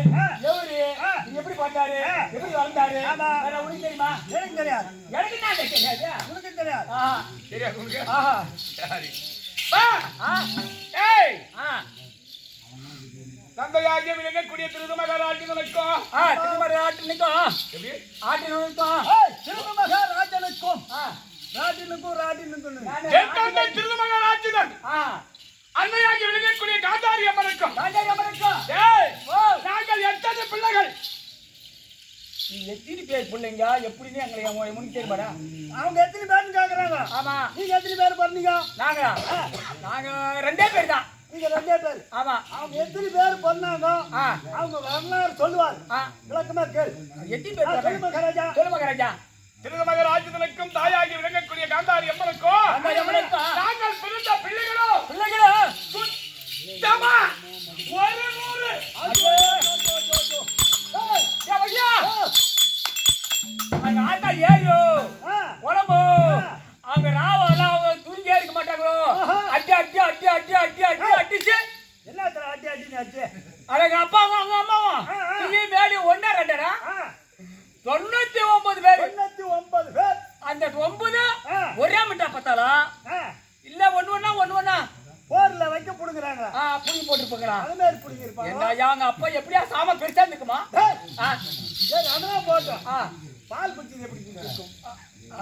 எவரு? எப்படி பார்த்தாரு? எப்படி வளர்ந்தாரு? உனக்கு தெரியுமா? எனக்கு தெரியாது. எனக்கு என்ன தெரியாது உனக்கு தெரியாது. தெரியாது உனக்கு ஆஹா. சரி. ஏய். ஆ. தந்தையாகிய விளங்கக்கூடிய திருமகராஜனுக்கும் ஆ திருமறை ஆட்டு நிற்கும் எப்படி ஆட்டு நிற்கும் ஏய், திருமகா ராஜனுக்கும் ஆ ராஜனுக்கும் ராஜனுக்கும் அன்னையாகி விளங்கக்கூடிய காந்தாரி அம்மனுக்கும் காந்தாரி ஓ. நாங்கள் எத்தனை பிள்ளைகள்? நீ எத்தனை பேர் பிள்ளைங்க? எப்படின்னு எங்களுக்கு உன் முன்னுக்கு தெரியுமாடா அவங்க எத்தனை பேர்னு கேக்குறாங்க? ஆமா. நீங்க எத்தனை பேர் பண்ணீங்க நாங்க. நாங்க ரெண்டே பேர் தான் நீங்க ரெண்டே பேர். ஆமா. அவங்க எத்தனை பேர் பண்ணாங்க ஆ. அவங்க வரலாறு சொல்லுவார். விளக்கமா கேள். எத்தனை பேர் சொல்லு மகாராஜா. சொல்லு மகாராஜா. திருமகராஜனுக்கும் தாயாகி விளங்கக்கூடிய காந்தாரி அம்மனுக்கும் அம்மனுக்கும். நாங்கள் சுத்தமா ஒரு நூறு. ஐயோ ஏய் ஐயா அங்க ஆத்தா ஏறியோ ஆ, உடம்பு ஆ. அவங்க ராவெல்லாம் அவங்க தூங்கியே இருக்க மாட்டாங்களோ ஆஹா. அடி அடி அடி அடி அடி அடி அடிச்சு என்ன அத்தனை அடி அடி அடி அவங்க அப்பாவும் அவங்க அம்மாவும் ஆ, ஆ. நீ மேடி ஒன்னா ரெண்டரா ஆ, தொண்ணூத்தி ஒன்பது பேர் தொண்ணூத்தி ஒன்பது பேர் அந்த ஒன்பது ஆ. ஒரே மிட்டா பத்தாளா ஆ, இல்ல ஒண்ணு ஒண்ணா ஒண்ணு ஒண்ணா போர்ல வைக்க புடுங்குறாங்களா ஆ புடி போட்டுருப்பாங்களா அது மாதிரி புடுங்கிருப்பாங்க என்ன அவங்க அப்பா எப்படியா ஏய், அதெல்லாம் போட்டோம் பால் குச்சி எப்படி இருக்கும்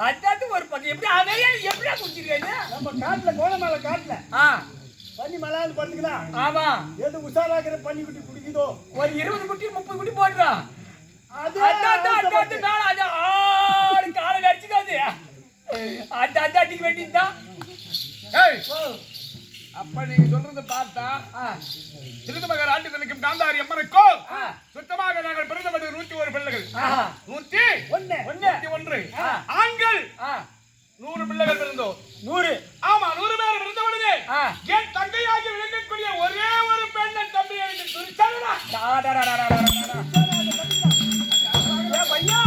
அதாவது ஒரு பக்கம். எப்படி அதையே எப்படியா குடிச்சிருக்கீங்க? நம்ம காட்டுல கோணமலை காட்டுல. பனி மலான்னு பண்ணுங்களா ஆமா. எது உஷாராக்கிற குட்டி குடிக்குதோ? ஒரு இருபது குட்டி முப்பது குட்டி போடுறான் அது அது ஆடு காலை அடிச்சுக்காது அடிக்க வேண்டியதுதான். ஏய் அப்ப நீங்க சொல்றத பார்த்தா ஆ திருமகராஜனுக்கும் காந்தாரி அம்மனுக்கும் ஆ. சுத்தமாக நாங்கள் பிறந்தபடி நூற்றி ஒரு பிள்ளைகள். ஒண்ணு. ஒண்ணு. நூற்றி ஒன்று. ஆண்கள்? நூறு பிள்ளைகள் பிறந்தோம். நூறு. ஆமா நூறு பேர் பிறந்தவனுக்கு ஆ. என் தங்கையாகி விளங்கக்கூடிய ஒரே ஒரு பெண்ணை தம்பி எனக்கு துரிச்சலனா டா, டா, டா, டா, டா, டா, டா. ஏ பையா?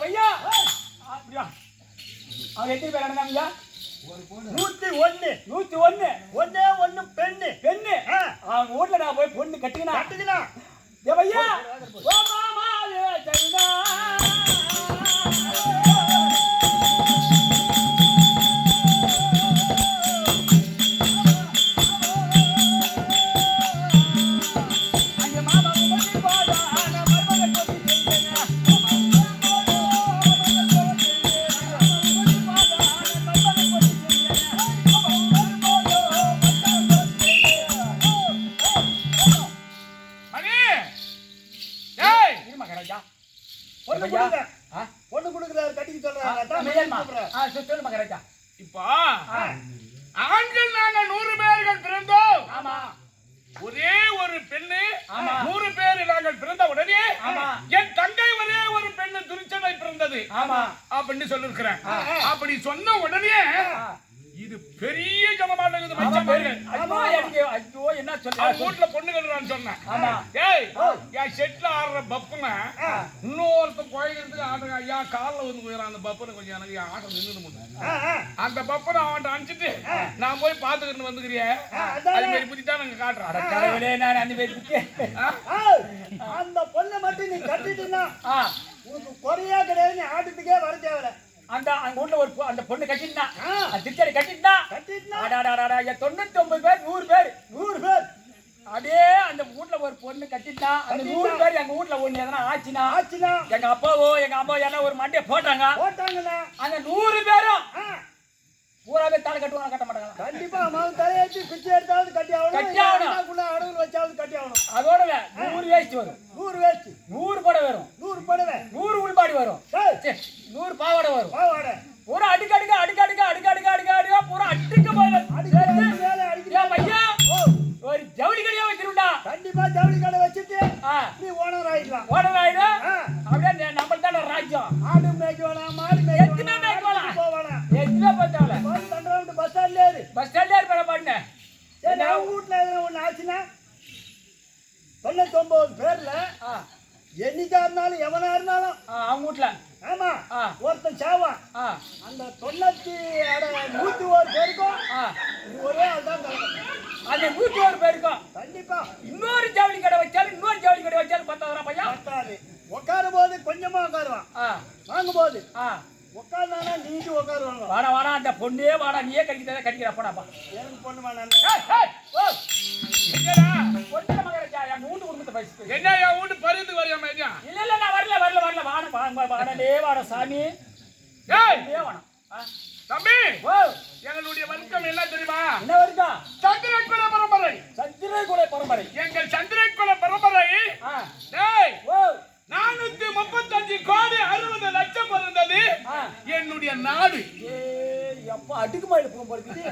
பையா? அப்படியா? அவங்க எத்தனை பேர் நடந்தாங்க நூத்தி ஒண்ணு. நூத்தி ஒண்ணு. ஒண்ணே ஒண்ணு பெண்ணு. பெண்ணு. அவங்க வீட்டுல நான் போய் பொண்ணு கட்டிக்கினா? கட்டுக்கலாம் ஏ பையா ஓ மாமா ஏ ஆ? ஒண்ணு கொடுக்குறாரு கட்டிக்க சொல்றாங்க மகாராஜா இப்போ ஆண்கள் நாங்கள் நூறு பேர்கள் பிறந்தோம் ஆமா ஒரே ஒரு பெண்ணு ஆமா. நூறு பேர் நாங்கள் பிறந்த உடனே ஆமா. என் தங்கை ஒரே ஒரு பெண்ணு துரிச்சனை பிறந்தது ஆமா அப்படின்னு சொல்லிருக்கிறேன். அப்படி சொன்ன உடனே. இது பெரிய ஐயோ என்ன அவன் சொல்ல வீட்டுல பொண்ணுகள் சொன்னேன். என் செட்ல ஆடுற பப்புங்க இன்னொருத்த போயிக்கிறதுக்கு ஆடுங்க ஐயா காலில் வந்து போயிடும் அந்த பப்பனை கொஞ்சம் எனக்கு என் ஆட்டம் நின்று முடியும். அந்த பப்பனை அவன்கிட்ட அனுப்பிச்சிட்டு நான் போய் பாத்துக்கிட்டு வந்துக்கிறியே? ஆ, அதானே. அது மாதிரி புத்தி தான் நாங்க காட்டுறோம் அட கடவுளே நான் அந்த பொண்ணை மட்டும் நீ கட்டிட்டீங்கன்னா ஆ. உனக்கு குறையா கிடையாது. நீ ஆட்டத்துக்கே வர தேவையில்ல. அந்த அங்க வீட்டுல ஒரு அந்த பொண்ணு கட்டிட்டா. ஆ. அந்த திருச்சடி கட்டிட்டா. கட்டிட்டுனா அடாடாடாடா என் தொண்ணூத்தி ஒன்பது பேர் நூறு பேர். நூறு பேர். அப்படியே அந்த வீட்டுல ஒரு பொண்ணு கட்டிட்டா. அந்த நூறு பேர் எங்க வீட்டுல ஒண்ணு எதனா ஆச்சுனா ஆச்சுனா எங்க அப்பாவோ எங்க அம்மாவோ யாரோ ஒரு மண்டையை போட்டாங்க. போட்டாங்கன்னா. அந்த நூறு பேரும். பூராவே தலை கட்டுவாங்க கட்ட மாட்டாங்க. கண்டிப்பா மகன் தலையேற்றி பிச்சை எடுத்தாவது கட்டி ஆகணும். கட்டி ஆகணும். அடகுல வச்சாவது கட்டி ஆகணும். அதோட நூறு வேஸ்ட் வரும். நூறு வேஸ்ட் நூறு இருந்தாலும் எவனா இருந்தாலும். அவங்க வீட்ல. ஆமா ஒருத்தன் சாவான். அந்த தொண்ணூத்தி அட நூத்தி ஒரு பேருக்கும் ஒரே ஆள் தான் அந்த நூற்றோரு பேருக்கும். கண்டிப்பா. இன்னொரு ஜவுளி கடை வச்சாலும் இன்னொரு ஜவுளி கடை வச்சாலும் பத்தாயிரம் பையன். பத்தாது. உட்காரும் போது கொஞ்சமா உட்காருவான். வாங்கும் போது ஆ. உட்கார்ந்தானா நீட்டு உட்காருவாங்க. வாடா வாடா அந்த பொண்ணே வாடா நீயே கடிக்கிறத கடிக்கிற போடாப்பா எனக்கு பொண்ணு வேணாம். என் மூன்று குடும்பத்தை என்ன என் வீட்டு பருந்து வரையா மேஜா இல்ல இல்ல நான் வரல வரல வரல. வாட வாட வாடலே வாட சாமி. ஏய்! வாடா. தம்பி! எங்களுடைய வர்க்கம் என்ன தெரியுமா? என்ன வருதா சந்திரகுல பரம்பரை சத்திரை குலை பரம்பரை எங்கள் சந்திரகுல பரம்பரை ஆ டேய் ஓ நானூத்தி முப்பத்தஞ்சு கோடி அறுபது லட்சம் பிறந்தது ஆ என்னுடைய நாடு ஏய் அப்பா அடுக்கு மாயில போகும் போறது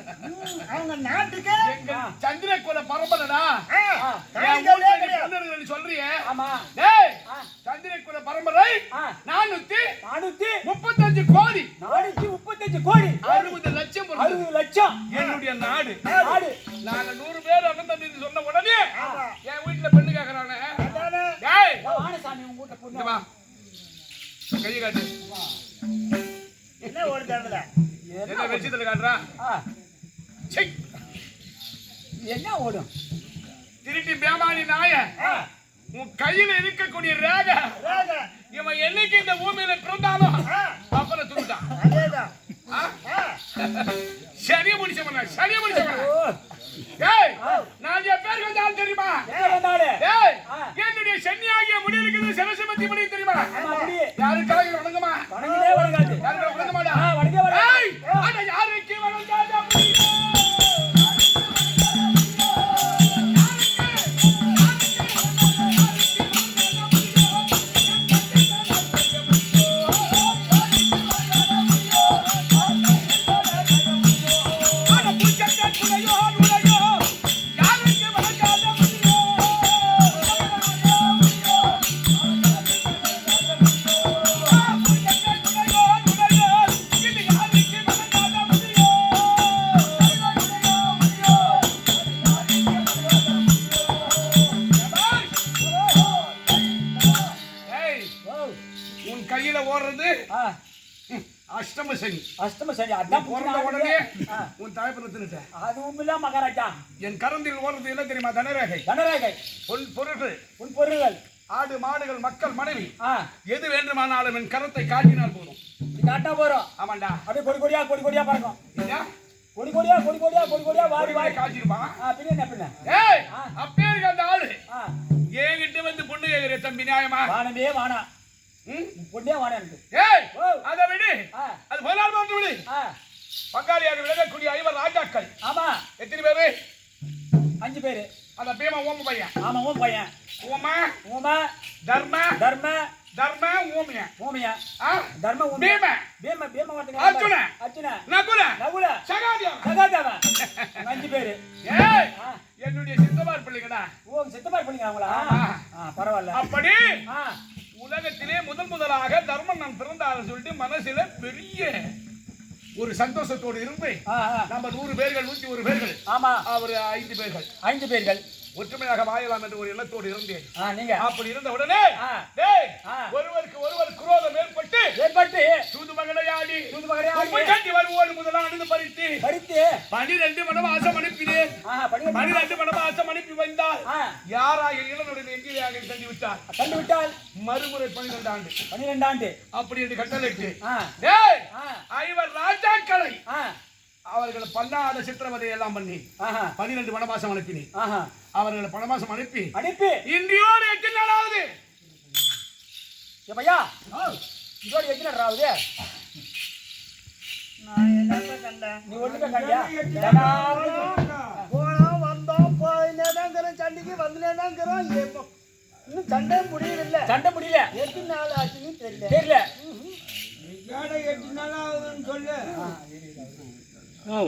அவங்க நாட்டுக்கு எங்கள் சந்திரகுல பரம்பரைடா ஆ, ஆ, என் காணிக்கையே ஊர்ல நீ கிடையாது. பொண்ணுன்னு சொல்றியே ஆமா டேய் ஆ. சந்திரகுல பரம்பரை ஆ. நானூத்தி நானூத்தி முப்பத்தஞ்சு கோடி. நானூத்தி முப்பத்தஞ்சு கோடி. அறுபது லட்சம் அறுபது லட்சம். என்னுடைய நாடு. நாடு. நாங்க நூறு பேர் அண்ணன் சொன்ன உடனே. என் வீட்டுல பெண்ணு கேக்குறானே. வானசாமி உங்க இங்க பொண்ணு. வா. கையை காட்டு. என்ன ஒரு தடவை? என்ன வெச்சத்துல காட்டுறா? என்ன ஓடும்? திருட்டி ஆ, உன் கையில இருக்கக்கூடிய ரேக. ராக. இவன் என்னைக்கு இந்த பூமியில பிறந்தாலும் அப்புறம்? ஆ, சரிய முடிச்சவன சரிய முடிச்சவன? ஏய் நான் என் பேர் வந்தாலும் தெரியுமா? வந்தாலே? ஆ. என்னுடைய சென்னியாகிய முடி இருக்குது சிவசிமத்தி முடி தெரியுமா? யாருக்காக வணங்குமா? வணங்கவே வணங்காது. யாருக்காக வணங்க மாட்டா? சரி அதான் பிறந்த உடனே உன் தாய்ப்பனை தின்னுட்ட அதுவும் இல்ல மகாராஜா. என் கரந்தில் ஓடுறது என்ன தெரியுமா? தனரேகை. தனரேகை. பொன் பொருட்கள் உன் பொருள்கள். ஆடு மாடுகள் மக்கள் மனைவி. எது வேண்டுமானாலும் என் கரத்தை காட்டினால் போதும். நீங்க அட்டா போறோம். ஆமாண்டா. அப்படியே கொடி கொடியா கொடி கொடியா பறக்கும்? கொடி கொடியா கொடி கொடியா கொடி கொடியா வாடி வாடி. காய்ச்சிருப்பான் பின்ன என்ன பின்ன? ஏய். அப்பே இருக்கு அந்த ஆளு. ஆ. என்கிட்ட வந்து பொண்ணு கேக்குற தம்பி நியாயமா? வானமே வானா? உன் பொண்ணே எனக்கு. ஏய். அதை விடு. அது பதினாலு மாதம் விடு. பங்காளியாக விலகக்கூடிய ஐவர் ராஜாக்கள். ஆமா. எத்தனை பேரு? அஞ்சு பேரு. அந்த பீமா ஓம பையன். ஆமா உன் பையன். ஓம? ஊம தர்ம? தர்ம. தர்ம ஓமிய. ஊமையா ஆ? தர்ம ஊம பீம. பீம பீம வரதுக்கு அர்ஜுன. அர்ஜுன. நகுல. நகுல. சகாதியம் சகாதேவன் அஞ்சு பேரு. ஏய் என்னுடைய சித்தமார் பிள்ளைங்கடா. ஓ சித்தமார் பண்ணிங்க அவங்களா பரவாயில்ல. அப்படி? உலகத்திலே முதல் முதலாக தர்மம் நான் பிறந்தாலும் சொல்லிட்டு மனசுல பெரிய ஒரு சந்தோஷத்தோடு ஆ நம்ம நூறு பேர்கள் நூத்தி ஒரு பேர்கள். ஆமா. அவர் ஐந்து பேர்கள். ஐந்து பேர்கள். ஒற்றுமையாக வாழலாம் என்று ஒரு எண்ணத்தோடு இருந்தேன். நீங்க. அப்படி இருந்த உடனே. ஒருவருக்கு ஒருவர் குரோதம் ஏற்பட்டு ஏற்பட்டு சூது மகளையாடி தூது மகரே படித்து பனிரெண்டு மனவாசம் அனுப்பினேன். ஆ படி பனிரெண்டு மனவாசம் அனுப்பி வந்தால் ஆ. யாராக இளனுடைய எங்கிரியாக தள்ளி விட்டார் கண்டு விட்டால் மறுமுறை பன்னிரெண்டு ஆண்டு. பன்னிரெண்டு ஆண்டு. அப்படி என்று கட்டளைக்கு ஆ. டேய் ஆ. ஐவர் ராஜாக்களை. ஆ. அவர்கள் பண்ணாத சித்திரவதை எல்லாம் பண்ணி ஆஹா. பன்னிரெண்டு வனவாசம் அனுப்பினேன். அவர்களை பணவாசம் அனுப்பி அனுப்பி. இன்றையோடு எட்டு நாளாவது. ஏ பையா? இதோட நான் என்னத்த கண்டேன் நீ ஒண்ணுமே கண்டியா தினமும் போனோம் வந்தோம் போயினே தான் இருக்கிறோம் சண்டைக்கு வந்துனே தான் இருக்கிறோம் எப்போ- இன்னும் சண்டை முடியல சண்டை முடியல எட்டு நாள் ஆச்சுன்னு தெரியல தெரியல எட்டு நாள் ஆகுதுன்னு சொல்லு ஓ,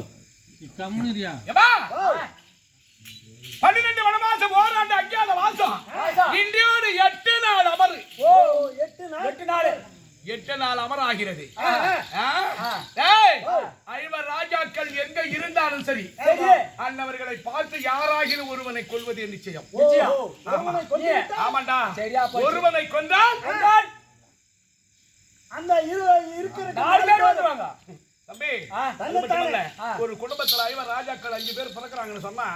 பன்னிரெண்டு வனவாசம் ஓராண்டு வாசம் வாசம். இன்றையோடு எட்டு நாள் அமர் ஓ எட்டு நாள் எட்டு நாள் எட்டு நாள் அமர் ஆகிறது ஆ, ஆ? ஆ. டேய், ஐவர் ராஜாக்கள் எங்க இருந்தாலும் சரி அன்னவர்களை பார்த்து யாராகிலும் ஒருவனை கொள்வது நிச்சயம். ஆமாண்டா. ஒருவனை கொண்டால் அந்த இரு இருக்கிற தம்பி. ஒரு குடும்பத்துல ஐவர் ராஜாக்கள் அஞ்சு பேர் பிறக்குறாங்கன்னு சொன்னா.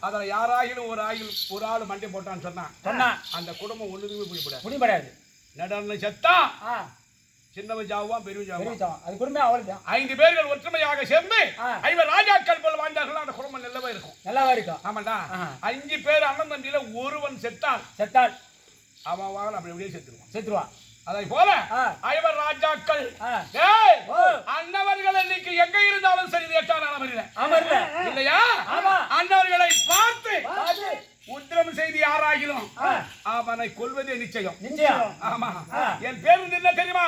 அதுல யாராயிலும் ஒரு ஆயில் ஒரு ஆளு மண்டை போட்டான்னு சொன்னா சொன்னா. அந்த குடும்பம் ஒண்ணுமே பிடிப்படாது முடிபடாது. நடன செத்தா சின்னவன் ஜாவான் பெரியவன் ஜாவான் அது குடும்பம் அவ்வளவுதான் ஐந்து பேர்கள் ஒற்றுமையாக சேர்ந்து. ஐவர் ராஜாக்கள் போல வாழ்ந்தார்கள். அந்த குடும்பம் நல்லவா இருக்கும். நல்லாவா இருக்கும். ஆமாண்டா? ஆ. அஞ்சு பேர் அண்ணன் தம்பியில ஒருவன் செத்தான் செத்தால் அவன் அப்படி அப்படியே செத்துருவான். செத்துருவான். அதை போல. ஐவர் ராஜாக்கள். அன்னவர்கள் இன்னைக்கு எங்க இருந்தாலும் சரி ஏற்றான அளவில் ஆமா இல்ல. இல்லையா? ஆமா. அன்னவர்களை பார்த்து. உத்திரம் செய்தி யாராகிலும். அவனை கொல்வதே நிச்சயம் நிச்சயம் ஆமா. என் பேரு என்ன தெரியுமா தெரியுமா?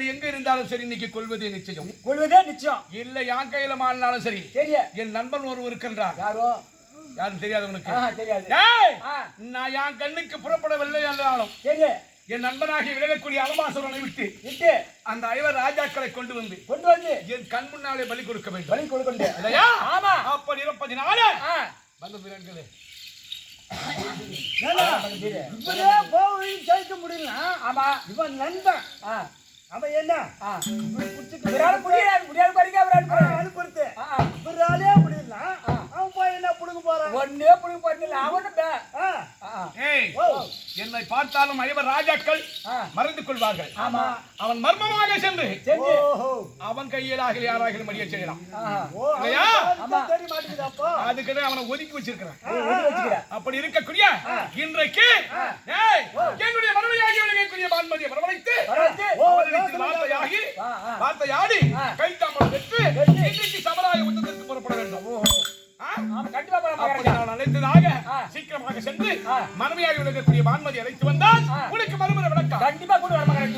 ராஜாக்கள் எங்க இருந்தாலும் சரி இன்னைக்கு கொள்வதே நிச்சயம். கொள்வதே நிச்சயம். இல்ல என் கையில மாறினாலும் சரி தெரிய. என் நண்பன் ஒருவர் இருக்கின்றார். யாரோ? யாரும் தெரியாது உனக்கு? தெரியாது. நான் என் கண்ணுக்கு புறப்படவில்லை என்றாலும் தெரிய. என் நண்பனாகி விலகக்கூடிய அலமாசுரனை விட்டு விட்டு. அந்த ஐவர் ராஜாக்களை கொண்டு வந்து கொண்டு வந்து. என் கண் முன்னாலே பலி கொடுக்க வேண்டும். வழி கொடுக்கண்டு இல்லையா? ஆமா. அப்படி இருப்பதினால வந்து வீரர்களே ஜெயிக்க முடியல ஆமா. இவன் நண்பன். அவன் என்ன? முடியாது பாருங்க அவர் அனுப்புறது. இவராலே முடியல அவன் போய் என்ன புடுங்க போறான்? ஒண்ணே புடி பண்ணல அவனு என்னை பார்த்தாலும் ஐவர் ராஜாக்கள். மறந்து கொள்வார்கள். ஆமா. அவன் மர்மமாக சென்று அவன் கையிலாக யாராக மடிய செய்யலாம். அதுக்குன்னு அவனை ஒதுக்கி வச்சிருக்கிறேன். அப்படி இருக்கக்கூடிய இன்றைக்கு என்னுடைய மறுமையாகி விலகக்கூடிய பான்மதியை வரவழைத்து வார்த்தையாகி. வார்த்தையாடி ஆ. மறுமையாகி விலகக்கூடிய பான்மதி அழைத்து வந்தால். உனக்கு மறுமுறை விளக்கம் கண்டிப்பா கூட வர மகன்